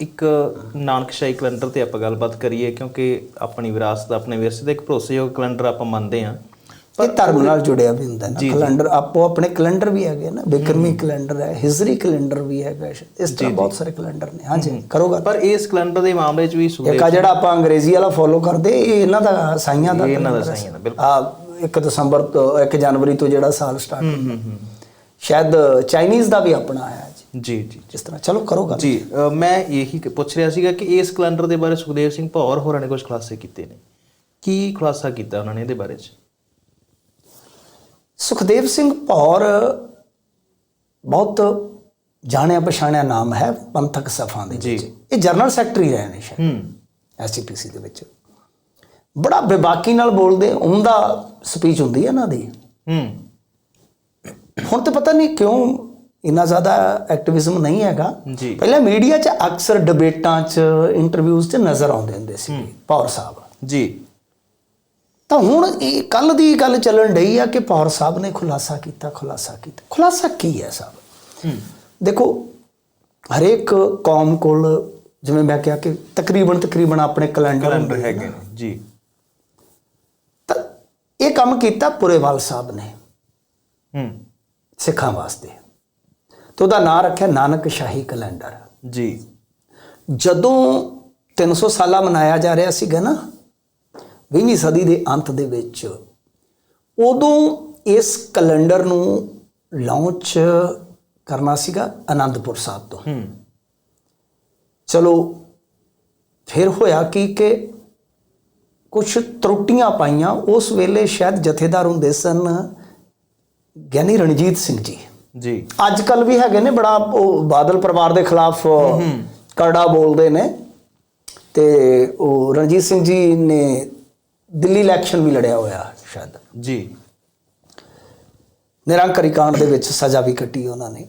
ਇੱਕ ਨਾਨਕਸ਼ਾਹੀ ਕੈਲੰਡਰ ਤੇ ਆਪਾਂ ਗੱਲਬਾਤ ਕਰੀਏ ਕਿਉਂਕਿ ਆਪਣੀ ਵਿਰਾਸਤ ਆਪਣੇ ਵਿਰਸੇ ਦਾ ਇੱਕ ਭਰੋਸੇਯੋਗ ਕੈਲੰਡਰ ਆਪਾਂ ਮੰਨਦੇ ਹਾਂ। ਇਹ ਧਰਮ ਨਾਲ ਜੁੜਿਆ ਵੀ ਹੁੰਦਾ ਨਾ। ਕੈਲੰਡਰ ਆਪੋ ਆਪਣੇ ਕੈਲੰਡਰ ਵੀ ਹੈਗੇ ਨਾ। ਬਿਕਰਮੀ ਕੈਲੰਡਰ ਹੈ ਹਿਜਰੀ ਕੈਲੰਡਰ ਵੀ ਹੈਗਾ ਇਸ ਤਰ੍ਹਾਂ ਬਹੁਤ ਸਾਰੇ ਕੈਲੰਡਰ ਨੇ। ਹਾਂਜੀ ਕਰੋਗਾ ਪਰ ਇਸ ਕੈਲੰਡਰ ਦੇ ਮਾਮਲੇ 'ਚ ਵੀ ਸੁਖਦੇਵ ਇੱਕ ਆ ਜਿਹੜਾ ਆਪਾਂ ਅੰਗਰੇਜ਼ੀ ਵਾਲਾ ਫੋਲੋ ਕਰਦੇ ਇਹ ਇਹਨਾਂ ਦਾ ਸਾਈਆਂ ਦਾ ਇਹ ਇਹਨਾਂ ਦਾ ਸਾਈਆਂ ਦਾ, ਬਿਲਕੁਲ। ਆ 1 ਦਸੰਬਰ ਤੋਂ 1 ਜਨਵਰੀ ਤੋਂ ਜਿਹੜਾ ਸਾਲ ਸਟਾਰਟ ਹੁੰਦਾ ਸ਼ਾਇਦ ਚਾਈਨੀਜ਼ ਦਾ ਵੀ ਆਪਣਾ ਆਇਆ ਜੀ ਜੀ ਜੀ। ਜਿਸ ਤਰ੍ਹਾਂ। ਚਲੋ ਕਰੋਗਾ ਜੀ ਅ, ਮੈਂ ਇਹੀ ਕ- ਪੁੱਛ ਰਿਹਾ ਸੀਗਾ ਕਿ ਇਸ ਕੈਲੰਡਰ ਦੇ ਬਾਰੇ ਸੁਖਦੇਵ ਸਿੰਘ ਭੌਰ ਹੋਰਾਂ ਨੇ ਕੁਝ ਖੁਲਾਸੇ ਕੀਤੇ ਨੇ। ਕੀ ਖੁਲਾਸਾ ਕੀਤਾ ਉਹਨਾਂ ਨੇ ਇਹਦੇ ਬਾਰੇ 'ਚ? ਸੁਖਦੇਵ ਸਿੰਘ ਭੌਰ ਬਹੁਤ ਜਾਣਿਆ ਪਛਾਣਿਆ ਨਾਮ ਹੈ ਪੰਥਕ ਸਫਾਂ ਦੇ ਵਿੱਚ। ਇਹ ਜਨਰਲ ਸੈਕਟਰੀ ਰਹੇ ਨੇ ਸ਼ਾਇਦ ਹੂੰ। ਐਸਜੀਪੀਸੀ ਦੇ ਵਿੱਚ। ਬੜਾ ਬੇਬਾਕੀ ਨਾਲ ਬੋਲਦੇ ਉਹਦਾ ਸਪੀਚ ਹੁੰਦੀ ਹੈ ਇਹਨਾਂ ਦੀ। ਹੂੰ। ਹੁਣ ਤੇ ਪਤਾ ਨਹੀਂ ਕਿਉਂ ਇੰਨਾ ਜ਼ਿਆਦਾ ਐਕਟਿਵਿਜ਼ਮ ਨਹੀਂ ਹੈਗਾ। ਪਹਿਲਾਂ ਮੀਡੀਆ 'ਚ ਅਕਸਰ ਡਿਬੇਟਾਂ 'ਚ ਇੰਟਰਵਿਊਜ਼ 'ਚ ਨਜ਼ਰ ਆਉਂਦੇ ਹੁੰਦੇ ਸੀ ਪੌਰ ਸਾਹਿਬ। ਜੀ। ਤਾਂ ਹੁਣ ਇਹ ਕੱਲ ਦੀ ਗੱਲ ਚੱਲਣ ਡਈ ਆ ਕਿ ਪੌਰ ਸਾਹਿਬ ਨੇ ਖੁਲਾਸਾ ਕੀਤਾ ਖੁਲਾਸਾ ਕੀਤਾ। ਖੁਲਾਸਾ ਕੀ ਹੈ ਸਾਹਿਬ? ਦੇਖੋ ਹਰੇਕ ਕੌਮ ਕੋਲ ਜਿਵੇਂ ਮੈਂ ਕਿਹਾ ਕਿ ਤਕਰੀਬਨ ਤਕਰੀਬਨ ਆਪਣੇ ਕੈਲੰਡਰ ਕੈਲੰਡਰ ਹੈਗੇ ਨੇ ਜੀ। ਤਾਂ ਇਹ ਕੰਮ ਕੀਤਾ ਪੁਰੇਵਾਲ ਸਾਹਿਬ ਨੇ ਹੂੰ। ਸਿੱਖਾਂ ਵਾਸਤੇ। ਤੇ ਉਹਦਾ ਨਾਂ ਰੱਖਿਆ ਨਾਨਕ ਸ਼ਾਹੀ ਕੈਲੰਡਰ। ਜੀ। ਜਦੋਂ 300 ਸਾਲਾ ਮਨਾਇਆ ਜਾ ਰਿਹਾ ਸੀਗਾ ਨਾ 20ਵੀਂ ਸਦੀ ਦੇ ਅੰਤ ਦੇ ਵਿੱਚ ਉਦੋਂ ਇਸ ਕੈਲੰਡਰ ਨੂੰ ਲਾਂਚ ਕਰਨਾ ਸੀਗਾ ਆਨੰਦਪੁਰ ਸਾਹਿਬ ਤੋਂ। ਹੂੰ। ਚਲੋ ਫਿਰ ਹੋਇਆ ਕੀ ਕਿ ਕੁਝ ਤਰੁੱਟੀਆਂ ਪਾਈਆਂ। ਉਸ ਵੇਲੇ ਸ਼ਾਇਦ ਜਥੇਦਾਰ ਹੁੰਦੇ ਸਨ ਗਿਆਨੀ ਰਣਜੀਤ ਸਿੰਘ ਜੀ। ਜੀ। ਅੱਜ ਕੱਲ ਵੀ ਹੈਗੇ ਨੇ ਬੜਾ ਉਹ ਬਾਦਲ ਪਰਿਵਾਰ ਦੇ ਖਿਲਾਫ ਕਰੜਾ ਬੋਲਦੇ ਨੇ। ਤੇ ਉਹ ਰਣਜੀਤ ਸਿੰਘ ਜੀ ਨੇ ਦਿੱਲੀ ਇਲੈਕਸ਼ਨ ਵੀ ਲੜਿਆ ਹੋਇਆ ਸ਼ਾਇਦ। ਜੀ। ਨਿਰੰਕਰੀ ਕਾਂਡ ਦੇ ਵਿੱਚ ਸਜ਼ਾ ਵੀ ਕੱਟੀ ਉਹਨਾਂ ਨੇ।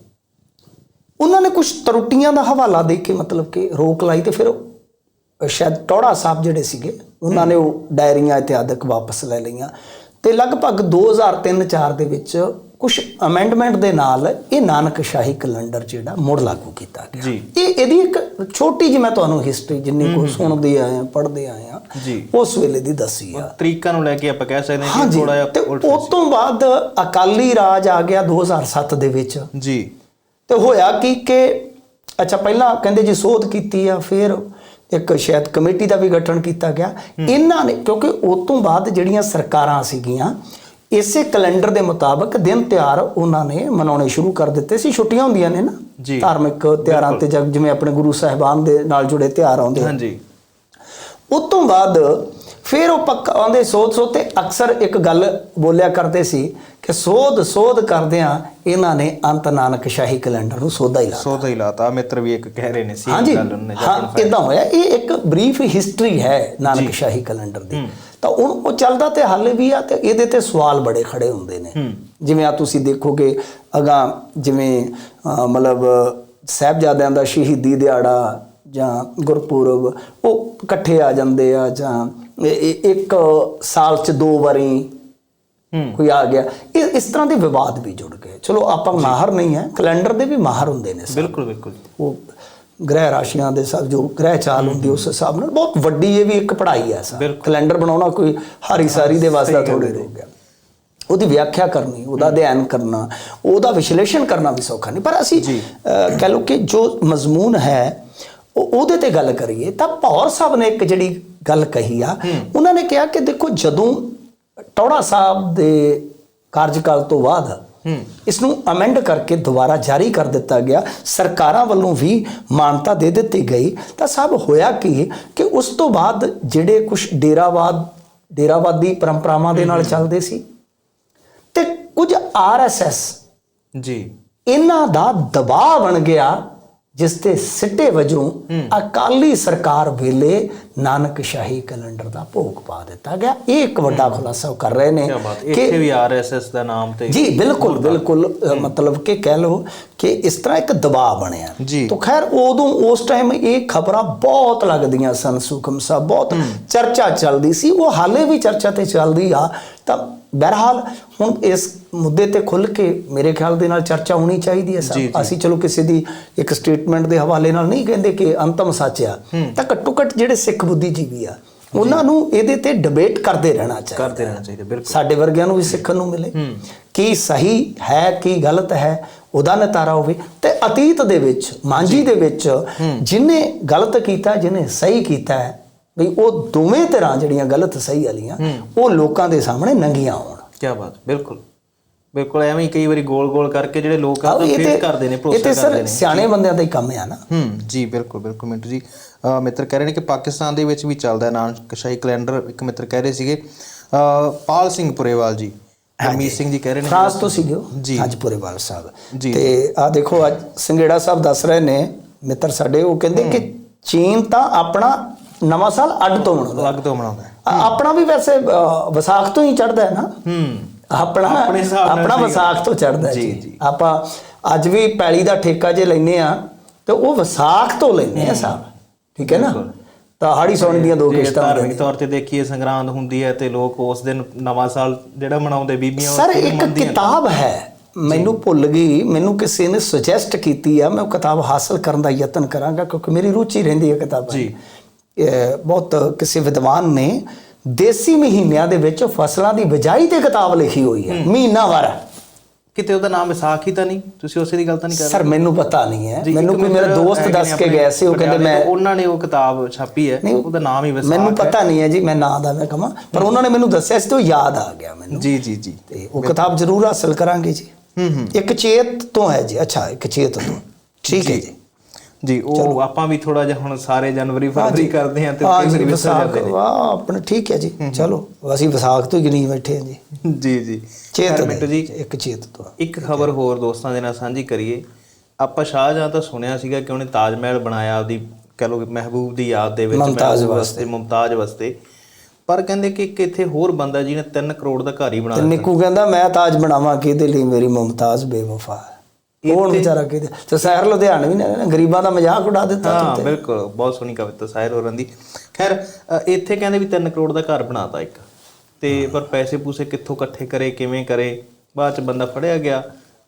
ਉਹਨਾਂ ਨੇ ਕੁਝ ਤਰੁੱਟੀਆਂ ਦਾ ਹਵਾਲਾ ਦੇ ਕੇ ਮਤਲਬ ਕਿ ਰੋਕ ਲਾਈ ਤੇ ਫਿਰ ਸ਼ਾਇਦ ਟੋੜਾ ਸਾਹਿਬ ਜਿਹੜੇ ਸੀਗੇ ਉਹਨਾਂ ਨੇ ਉਹ ਡਾਇਰੀਆਂ ਇਤਿਆਦਿਕ ਵਾਪਸ ਲੈ ਲਈਆਂ। ਤੇ ਲਗਭਗ 2003-4 ਦੇ ਵਿੱਚ ਕੁਝ ਅਮੈਂਡਮੈਂਟ ਦੇ ਨਾਲ ਇਹ ਨਾਨਕ ਸ਼ਾਹੀ ਕੈਲੰਡਰ ਜਿਹੜਾ ਮੁੜ ਲਾਗੂ ਕੀਤਾ ਗਿਆ। ਇਹ ਇਹਦੀ ਇੱਕ ਛੋਟੀ ਜਿਹੀ ਮੈਂ ਤੁਹਾਨੂੰ ਹਿਸਟਰੀ ਜਿੰਨੀ ਕੋ ਸੁਣਦੇ ਆਏ ਆ ਪੜ੍ਹਦੇ ਆਏ ਆ ਉਸ ਵੇਲੇ ਦੀ ਦੱਸੀ ਆ। ਤਰੀਕਾਂ ਨੂੰ ਲੈ ਕੇ ਆਪਾਂ ਕਹਿ ਸਕਦੇ ਹਾਂ ਕਿ ਥੋੜਾ ਜਿਹਾ ਉਲਟ ਉਸ ਤੋਂ ਬਾਅਦ ਅਕਾਲੀ ਰਾਜ ਆ ਗਿਆ 2007 ਦੇ ਵਿੱਚ। ਜੀ। ਤੇ ਹੋਇਆ ਕੀ ਕਿ ਅੱਛਾ ਪਹਿਲਾਂ ਕਹਿੰਦੇ ਜੀ ਸੋਧ ਕੀਤੀ ਆ ਫਿਰ ਇੱਕ ਸ਼ਾਇਦ ਕਮੇਟੀ ਦਾ ਵੀ ਗਠਨ ਕੀਤਾ ਗਿਆ। ਇਹਨਾਂ ਨੇ ਕਿਉਂਕਿ ਉਸ ਤੋਂ ਬਾਅਦ ਜਿਹੜੀਆਂ ਸਰਕਾਰਾਂ ਸੀਗੀਆਂ ਇਸੇ ਕੈਲੰਡਰ ਦੇ ਮੁਤਾਬਕ ਦਿਨ ਤਿਉਹਾਰ ਉਹਨਾਂ ਨੇ ਮਨਾਉਣੇ ਸ਼ੁਰੂ ਕਰ ਦਿੱਤੇ ਸੀ। ਛੁੱਟੀਆਂ ਹੁੰਦੀਆਂ ਨੇ ਨਾ ਜੀ। ਧਾਰਮਿਕ ਤਿਉਹਾਰਾਂ ਤੇ ਜਿਵੇਂ ਆਪਣੇ ਗੁਰੂ ਸਾਹਿਬਾਨ ਦੇ ਨਾਲ ਜੁੜੇ ਤਿਉਹਾਰ ਆਉਂਦੇ ਹਾਂਜੀ। ਉਸ ਤੋਂ ਬਾਅਦ ਫਿਰ ਉਹ ਪੱਕਾ ਆਉਂਦੇ ਸੋਧ ਸੋਧ ਤੇ ਅਕਸਰ ਇੱਕ ਗੱਲ ਬੋਲਿਆ ਕਰਦੇ ਸੀ ਕਿ ਸੋਧ ਸੋਧ ਕਰਦਿਆਂ ਇਹਨਾਂ ਨੇ ਅੰਤ ਨਾਨਕ ਸ਼ਾਹੀ ਕੈਲੰਡਰ ਨੂੰ ਸੋਧਾ ਹੀ ਲਾ ਸੋਧਾ ਹੀ ਲਾਤਾ। ਮਿੱਤਰ ਵੀ ਇੱਕ ਕਹਿ ਰਹੇ ਨੇ ਸੀ ਗੱਲ ਉਹਨੇ ਹਾਂ ਇਦਾਂ ਹੋਇਆ। ਇਹ ਇੱਕ ਬਰੀਫ ਹਿਸਟਰੀ ਹੈ ਨਾਨਕ ਸ਼ਾਹੀ ਕੈਲੰਡਰ ਦੀ। ਤਾਂ ਉਹ ਉਹ ਚੱਲਦਾ ਤੇ ਹਾਲੇ ਵੀ ਆ ਤੇ ਇਹਦੇ ਤੇ ਸਵਾਲ ਬੜੇ ਖੜੇ ਹੁੰਦੇ ਨੇ। ਜਿਵੇਂ ਆ ਤੁਸੀਂ ਦੇਖੋਗੇ ਅਗਾ ਜਿਵੇਂ ਮਤਲਬ ਸਾਹਿਬਜ਼ਾਦਿਆਂ ਦਾ ਸ਼ਹੀਦੀ ਦਿਹਾੜਾ ਜਾਂ ਗੁਰਪੁਰਬ ਉਹ ਇਕੱਠੇ ਆ ਜਾਂਦੇ ਆ ਜਾਂ ਇੱਕ ਸਾਲ ਚ ਦੋ ਵਾਰੀ ਕੋਈ ਆ ਗਿਆ। ਇਹ ਇਸ ਤਰ੍ਹਾਂ ਦੇ ਵਿਵਾਦ ਵੀ ਜੁੜ ਗਏ। ਚਲੋ ਆਪਾਂ ਮਾਹਰ ਨਹੀਂ ਹੈ। ਕੈਲੰਡਰ ਦੇ ਵੀ ਮਾਹਰ ਹੁੰਦੇ ਨੇ ਬਿਲਕੁਲ ਬਿਲਕੁਲ ਉਹ ਗ੍ਰਹਿ ਰਾਸ਼ੀਆਂ ਦੇ ਸਭ ਜੋ ਗ੍ਰਹਿ ਚਾਲ ਹੁੰਦੀ ਉਸ ਹਿਸਾਬ ਨਾਲ ਬਹੁਤ ਵੱਡੀ ਇਹ ਵੀ ਇੱਕ ਪੜ੍ਹਾਈ ਹੈ ਸਰ। ਬਿਲਕੁਲ। ਕੈਲੰਡਰ ਬਣਾਉਣਾ ਕੋਈ ਹਾਰੀ ਸਾਰੀ ਦੇ ਵਾਸਤੇ ਥੋੜੀ ਹੋ ਗਿਆ ਉਹਦੀ ਵਿਆਖਿਆ ਕਰਨੀ ਉਹਦਾ ਅਧਿਐਨ ਕਰਨਾ ਉਹਦਾ ਵਿਸ਼ਲੇਸ਼ਣ ਕਰਨਾ ਵੀ ਸੌਖਾ ਨਹੀਂ। ਪਰ ਅਸੀਂ ਕਹਿ ਲਓ ਕਿ ਜੋ ਮਜ਼ਮੂਨ ਹੈ ਉਹ ਉਹਦੇ ਤੇ ਗੱਲ ਕਰੀਏ ਤਾਂ ਭੌਰ ਸਾਹਿਬ ਨੇ ਇੱਕ ਜਿਹੜੀ ਗੱਲ ਕਹੀ ਆ ਉਹਨਾਂ ਨੇ ਕਿਹਾ ਕਿ ਦੇਖੋ ਜਦੋਂ ਟੌੜਾ ਸਾਹਿਬ ਦੇ ਕਾਰਜਕਾਲ ਤੋਂ ਬਾਅਦ ਇਸ ਨੂੰ ਅਮੈਂਡ ਕਰਕੇ ਦੁਬਾਰਾ ਜਾਰੀ ਕਰ ਦਿੱਤਾ ਗਿਆ। ਸਰਕਾਰਾਂ ਵੱਲੋਂ ਵੀ ਮਾਨਤਾ ਦੇ ਦਿੱਤੀ ਗਈ। ਤਾਂ ਸਭ ਹੋਇਆ ਕੀ ਕਿ ਉਸ ਤੋਂ ਬਾਅਦ ਜਿਹੜੇ ਕੁਝ ਡੇਰਾਵਾਦ ਡੇਰਾਵਾਦੀ ਪਰੰਪਰਾਵਾਂ ਦੇ ਨਾਲ ਚੱਲਦੇ ਸੀ ਤੇ ਕੁਝ ਆਰਐਸਐਸ ਜੀ। ਇਹਨਾਂ ਦਾ ਦਬਾਅ ਬਣ ਗਿਆ ਜਿਸ ਤੇ ਸਿੱਟੇ ਵਜੋਂ ਅਕਾਲੀ ਸਰਕਾਰ ਵੇਲੇ ਨਾਨਕ ਸ਼ਾਹੀ ਕੈਲੰਡਰ ਦਾ ਭੋਗ ਪਾ ਦਿੱਤਾ ਗਿਆ। ਇਹ ਇੱਕ ਵੱਡਾ ਖੁਲਾਸਾ ਕਰ ਰਹੇ ਨੇ ਕੀ ਇੱਥੇ ਵੀ ਆਰਐਸਐਸ ਦਾ ਨਾਮ ਤੇ ਜੀ ਬਿਲਕੁਲ ਬਿਲਕੁਲ ਮਤਲਬ ਕਿ ਕਹਿ ਲਓ ਕਿ ਇਸ ਤਰ੍ਹਾਂ ਇੱਕ ਦਬਾਅ ਬਣਿਆ। ਤਾਂ ਖੈਰ ਉਦੋਂ ਉਸ ਟਾਈਮ ਇਹ ਖਬਰਾਂ ਬਹੁਤ ਲੱਗਦੀਆਂ ਸਨ ਸੁਖਮ ਸਾਹਿਬ ਬਹੁਤ ਚਰਚਾ ਚੱਲਦੀ ਸੀ। ਉਹ ਹਾਲੇ ਵੀ ਚਰਚਾ ਤੇ ਚੱਲਦੀ ਆ। ਤਾਂ ਬਹਰਹਾਲ ਹੁਣ ਇਸ ਮੁੱਦੇ ਤੇ ਖੁੱਲ ਕੇ ਮੇਰੇ ਖਿਆਲ ਦੇ ਨਾਲ ਚਰਚਾ ਹੋਣੀ ਚਾਹੀਦੀ ਹੈ ਜੀ। ਅਸੀਂ ਚਲੋ ਕਿਸੇ ਦੀ ਇੱਕ ਸਟੇਟਮੈਂਟ ਦੇ ਹਵਾਲੇ ਨਾਲ ਨਹੀਂ ਕਹਿੰਦੇ ਕਿ ਅੰਤਮ ਸੱਚ ਆ। ਤਾਂ ਘੱਟੋ ਘੱਟ ਜਿਹੜੇ ਸਿੱਖ ਬੁੱਧੀਜੀਵੀ ਆ ਉਹਨਾਂ ਨੂੰ ਇਹਦੇ ਤੇ ਡਿਬੇਟ ਕਰਦੇ ਰਹਿਣਾ ਚਾਹੀਦਾ। ਕਰਦੇ ਰਹਿਣਾ ਚਾਹੀਦਾ ਬਿਲਕੁਲ। ਸਾਡੇ ਵਰਗਿਆਂ ਨੂੰ ਵੀ ਸਿੱਖਣ ਨੂੰ ਮਿਲੇ। ਕੀ ਸਹੀ ਹੈ ਕੀ ਗਲਤ ਹੈ ਉਹਦਾ ਨਤਾਰਾ ਹੋਵੇ। ਤੇ ਅਤੀਤ ਦੇ ਵਿੱਚ ਮਾਂਝੀ ਦੇ ਵਿੱਚ ਜਿਨੇ ਗਲਤ ਕੀਤਾ ਜਿਨੇ ਸਹੀ ਕੀਤਾ ਹੈ ਵੀ ਉਹ ਦੋਵੇਂ ਤਰ੍ਹਾਂ ਜਿਹੜੀਆਂ ਗਲਤ ਸਹੀ ਵਾਲੀਆਂ ਉਹ ਲੋਕਾਂ ਦੇ ਸਾਹਮਣੇ ਨੰਗੀਆਂ ਹੋਣ। ਕੀ ਬਾਤ ਬਿਲਕੁਲ। ਬਿਲਕੁਲ ਐਵੇਂ ਹੀ ਕਈ ਵਾਰੀ ਗੋਲ ਗੋਲ ਕਰਕੇ ਜਿਹੜੇ ਲੋਕ ਆ ਉਹ ਫੇਸ ਕਰਦੇ ਨੇ ਇਹ ਭਰੋਸਾ ਕਰਦੇ ਸਰ ਨੇ। ਸਿਆਣੇ ਬੰਦਿਆਂ ਦਾ ਹੀ ਕੰਮ ਆ ਨਾ। ਹੂੰ ਜੀ ਬਿਲਕੁਲ ਬਿਲਕੁਲ ਮਿੰਟੂ ਜੀ। ਮਿੱਤਰ ਕਹਿ ਰਹੇ ਨੇ ਕਿ ਪਾਕਿਸਤਾਨ ਦੇ ਵਿੱਚ ਵੀ ਚੱਲਦਾ ਨਾਨਕਸ਼ਾਹੀ ਕੈਲੰਡਰ। ਇੱਕ ਮਿੱਤਰ ਕਹਿ ਰਹੇ ਸੀਗੇ ਪਾਲ ਸਿੰਘ ਪੁਰੇਵਾਲ ਜੀ ਹਰਮੀਤ ਸਿੰਘ ਜੀ ਕਹਿ ਰਹੇ ਨੇ ਫਰਾਂਸ ਤੋਂ ਸੀਗੇ ਜੀ। ਅੱਜ ਪੁਰੇਵਾਲ ਸਾਹਿਬ। ਤੇ ਆ ਦੇਖੋ ਅੱਜ ਸੰਗੇੜਾ ਸਾਹਿਬ ਦੱਸ ਰਹੇ ਨੇ ਮਿੱਤਰ ਸਾਡੇ ਉਹ ਕਹਿੰਦੇ ਕਿ ਚੀਨ ਤਾਂ ਆਪਣਾ ਨਵਾਂ ਸਾਲ ਅੱਡ ਤੋਂ ਮਨਾਉਂਦਾ। ਅਲੱਗ ਤੋਂ ਮਨਾਉਂਦਾ ਆਪਣਾ ਵੀ ਵੈਸੇ ਵਿਸਾਖ ਤੋਂ ਹੀ ਚੜਦਾ ਹੈ ਨਾ। ਹੂੰ। ਆਪਣਾ ਆਪਣੇ ਹਿਸਾਬ ਨਾਲ ਆਪਣਾ ਵਿਸਾਖ ਤੋਂ ਚੜਦਾ ਜੀ। ਆਪਾਂ ਅੱਜ ਵੀ ਪੈਲੀ ਦਾ ਠੇਕਾ ਜੇ ਲੈਨੇ ਆ ਤੇ ਉਹ ਵਿਸਾਖ ਤੋਂ ਲੈਨੇ ਆ ਸਾਹਿਬ ਠੀਕ ਹੈ ਨਾ। ਤਾਂ ਹਾੜੀ ਸੌਣ ਦੀਆਂ ਦੋ ਕਿਸ਼ਤਾਂ ਧਾਰਮਿਕ ਤੌਰ ਤੇ ਦੇਖੀਏ ਸੰਗਰਾਂਦ ਹੁੰਦੀ ਹੈ ਤੇ ਲੋਕ ਉਸ ਦਿਨ ਨਵਾਂ ਸਾਲ ਜਿਹੜਾ ਮਨਾਉਂਦੇ ਬੀਬੀਆਂ ਸਰ ਇੱਕ। ਕਿਤਾਬ ਹੈ ਮੈਨੂੰ ਭੁੱਲ ਗਈ ਮੈਨੂੰ ਕਿਸੇ ਨੇ ਸੁਜੈਸਟ ਕੀਤੀ ਆ ਮੈਂ ਉਹ ਕਿਤਾਬ ਹਾਸਲ ਕਰਨ ਦਾ ਯਤਨ ਕਰਾਂਗਾ ਕਿਉਂਕਿ ਮੇਰੀ ਰੁਚੀ ਰਹਿੰਦੀ ਹੈ ਕਿਤਾਬਾਂ ਜੀ। ਬਹੁਤ ਕਿਸੇ ਵਿਦਵਾਨ ਨੇ ਦੇਸੀ ਮਹੀਨਿਆਂ ਦੇ ਵਿੱਚ ਫਸਲਾਂ ਦੀ ਬਿਜਾਈ ਤੇ ਕਿਤਾਬ ਲਿਖੀ ਹੋਈ ਹੈ। ਮਹੀਨਾਵਾਰ ਕਿਤੇ ਉਹਦਾ ਨਾਮ ਵਿਸਾਖੀ ਤਾਂ ਨਹੀਂ? ਤੁਸੀਂ ਉਸੇ ਦੀ ਗੱਲ ਤਾਂ ਨਹੀਂ ਕਰ ਸਰ ਮੈਨੂੰ ਪਤਾ ਨਹੀਂ ਹੈ। ਮੈਨੂੰ ਕੋਈ ਮੇਰਾ ਦੋਸਤ ਦੱਸ ਕੇ ਗਿਆ ਸੀ ਉਹ ਕਹਿੰਦੇ ਮੈਂ ਉਹਨਾਂ ਨੇ ਉਹ ਕਿਤਾਬ ਛਾਪੀ ਹੈ। ਉਹਦਾ ਨਾਮ ਹੀ ਵਿਸਾਖ ਮੈਨੂੰ ਹੈ। ਪਤਾ ਨਹੀਂ ਹੈ ਜੀ ਮੈਂ ਨਾਂ ਦਾ ਮੈਂ ਕਹਾਂ। ਪਰ ਉਹਨਾਂ ਨੇ ਮੈਨੂੰ ਦੱਸਿਆ ਸੀ ਤੇ ਉਹ ਯਾਦ ਆ ਗਿਆ ਮੈਨੂੰ। ਜੀ ਜੀ ਜੀ। ਤੇ ਉਹ ਕਿਤਾਬ ਜ਼ਰੂਰ ਹਾਸਲ ਕਰਾਂਗੇ ਜੀ। ਹੂੰ ਹੂੰ। ਇੱਕ ਚੇਤ ਤੋਂ ਹੈ ਜੀ। ਅੱਛਾ ਇੱਕ ਚੇਤ ਤੋਂ। ਠੀਕ ਹੈ ਜੀ। ਜੀ ਉਹ ਆਪਾਂ ਵੀ ਥੋੜਾ ਜਿਹਾ ਹੁਣ ਸਾਰੇ ਜਨਵਰੀ ਫਰਵਰੀ ਕਰਦੇ ਆ ਤੇ ਵਿਸਰ ਵਿਸਾਖ। ਜਾਂਦੇ ਨੇ। ਵਾਹ ਆਪਣੇ ਠੀਕ ਹੈ ਜੀ। ਚਲੋ ਅਸੀਂ ਵਿਸਾਖ ਤੋਂ ਹੀ ਗਿਣੀ ਬੈਠੇ ਹਾਂ ਜੀ। ਜੀ ਜੀ। ਚੇਤ ਮਿੰਟੂ ਜੀ ਇੱਕ ਚੇਤ ਤੋਂ। ਇੱਕ ਖਬਰ ਹੋਰ ਦੋਸਤਾਂ ਦੇ ਨਾਲ ਸਾਂਝੀ ਕਰੀਏ। ਆਪਾਂ ਸ਼ਾਹਜਹਾਂ ਤਾਂ ਸੁਣਿਆ ਸੀਗਾ ਕਿ ਉਹਨੇ ਤਾਜ ਮਹਿਲ ਬਣਾਇਆ ਆਪਦੀ ਕਹ ਲੋ ਮਹਿਬੂਬ ਦੀ ਯਾਦ ਦੇ ਵਿੱਚ ਮੁਮਤਾਜ਼ ਵਾਸਤੇ। ਮੁਮਤਾਜ਼ ਵਾਸਤੇ। ਪਰ ਕਹਿੰਦੇ ਕਿ ਇੱਕ ਇੱਥੇ ਹੋਰ ਬੰਦਾ ਜਿਹਨੇ 3 ਕਰੋੜ ਦਾ ਘਰ ਹੀ ਬਣਾ ਦਿੱਤਾ। ਨਿੱਕੂ ਕਹਿੰਦਾ ਮੈਂ ਤਾਜ ਬਣਾਵਾਂ ਕਿਹਦੇ ਲਈ ਮੇਰੀ ਮੁਮਤਾਜ਼ ਬੇਵਫਾ ਹੈ? ਕੌਣ ਵਿਚਾਰਾ ਕਿਹਦੇ ਤੇ ਸਹਿਰ ਲੁਧਿਆਣੇ ਵੀ ਨੇ ਨਾ ਗਰੀਬਾਂ ਦਾ ਮਜ਼ਾਕ ਉਡਾ ਦਿੱਤਾ ਹਾਂ ਬਿਲਕੁਲ ਬਹੁਤ ਸੋਹਣੀ ਕਵਿਤਾ ਸਾਹਿਰ ਹੋਰਾਂ ਦੀ। ਖੈਰ ਇੱਥੇ ਕਹਿੰਦੇ ਵੀ 3 ਕਰੋੜ ਦਾ ਘਰ ਬਣਾਤਾ ਇੱਕ। ਤੇ ਪਰ ਪੈਸੇ ਪੂਸੇ ਕਿੱਥੋਂ ਇਕੱਠੇ ਕਰੇ ਕਿਵੇਂ ਕਰੇ ਬਾਅਦ ਚ ਬੰਦਾ ਫੜਿਆ ਗਿਆ।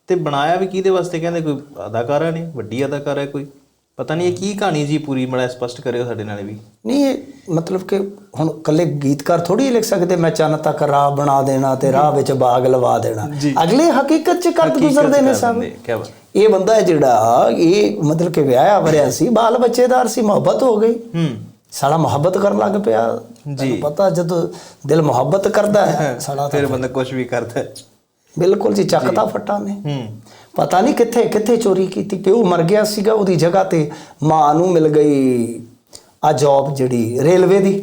ਤੇ ਬਣਾਇਆ ਵੀ ਕਿਹਦੇ ਵਾਸਤੇ? ਕਹਿੰਦੇ ਕੋਈ ਅਦਾਕਾਰਾ ਨੇ ਵੱਡੀ ਅਦਾਕਾਰਾ ਹੈ ਕੋਈ। ਪਤਾ ਨਹੀਂ ਇਹ ਕੀ ਕਹਾਣੀ ਜੀ ਪੂਰੀ ਮੜਾ ਸਪਸ਼ਟ ਕਰਿਓ ਸਾਡੇ ਨਾਲ ਵੀ। ਨਹੀਂ ਇਹ ਮਤਲਬ ਕਿ ਹੁਣ ਕੱਲੇ ਗੀਤਕਾਰ ਥੋੜੀ ਲਿਖ ਸਕਦੇ ਮੈਂ ਚੰਨ ਤੱਕ ਰਾਹ ਬਣਾ ਦੇਣਾ ਤੇ ਰਾਹ ਵਿੱਚ ਬਾਗ ਲਵਾ ਦੇਣਾ। ਅਗਲੇ ਹਕੀਕਤ ਚ ਕਰਦ ਗੁਜ਼ਰਦੇ ਨੇ ਸਭ। ਇਹ ਬੰਦਾ ਹੈ ਜਿਹੜਾ ਇਹ ਮਤਲਬ ਕਿ ਵਿਆਹਿਆ ਵਰਿਆ ਸੀ ਬਾਲ ਬੱਚੇਦਾਰ ਸੀ ਮੁਹੱਬਤ ਹੋ ਗਈ। ਹੂੰ। ਸਾਲਾ ਮੁਹੱਬਤ ਕਰਨ ਲੱਗ ਪਿਆ। ਜੀ। ਪਤਾ ਜਦੋਂ ਦਿਲ ਮੁਹੱਬਤ ਕਰਦਾ ਹੈ ਸਾਲਾ ਫਿਰ ਬੰਦਾ ਕੁਝ ਵੀ ਕਰਦਾ। ਬਿਲਕੁਲ ਜੀ ਚੱਕਦਾ ਫੱਟਾ ਨੇ। ਹੂੰ। ਪਤਾ ਨਹੀਂ ਕਿੱਥੇ ਕਿੱਥੇ ਚੋਰੀ ਕੀਤੀ, ਪਿਓ ਮਰ ਗਿਆ ਸੀਗਾ ਉਹਦੀ ਜਗ੍ਹਾ ਤੇ ਮਾਂ ਨੂੰ ਮਿਲ ਗਈ ਆ ਜੌਬ ਜਿਹੜੀ ਰੇਲਵੇ ਦੀ।